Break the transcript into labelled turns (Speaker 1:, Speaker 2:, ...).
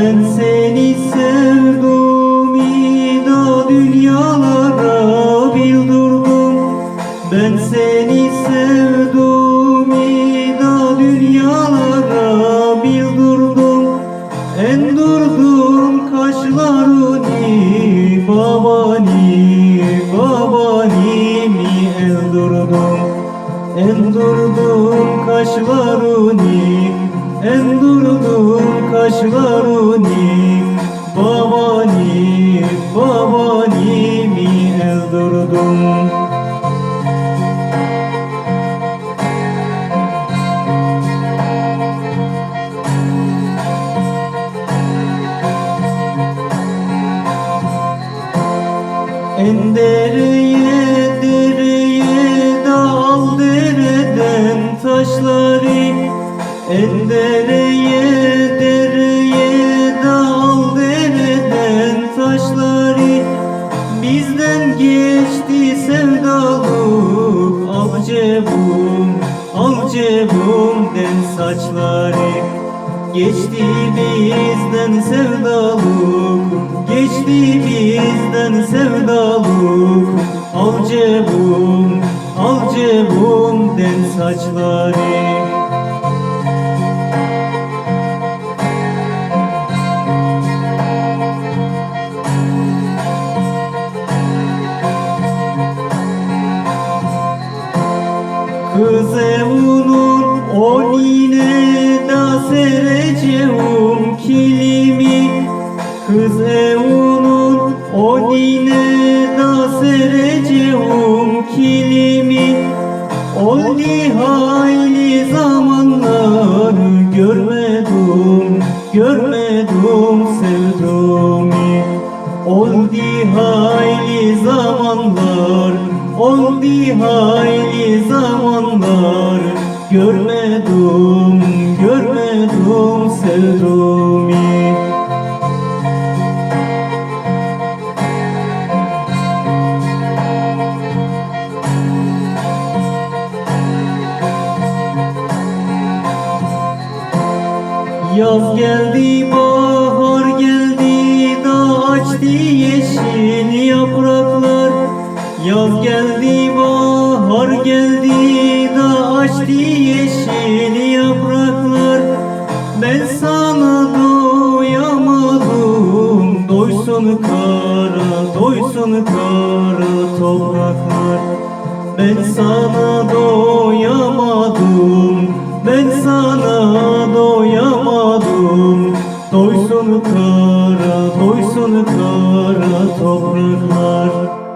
Speaker 1: Ben seni sevdim da dünyalara bildurdum Ben seni sevdim da dünyalara bildurdum En durdum kaşlarını babani babani mi en durdum En durdum kaşlarını En durdum kaşlarını Babani babani mi el durdum En dereye dal dereden taşları. Bizden geçti sevdalık Al cebum, al cebumden saçları. Geçti bizden sevdalık Geçti bizden sevdalık. Al cebum, al cebumden saçları Kız evunun onine da sereceğim kilimi. Kız evunun onine da sereceğim kilimi. Oldu hayli zamanlar görmedim, görmedim oldu hayli zamanlar Görmedim, görmedim sevdumi Yaz geldi, bahar geldi da açtı yeşil yapraklar doysun kara, doysun kara topraklar. Ben sana doyamadım, ben sana doyamadım. Doysun kara, doysun kara topraklar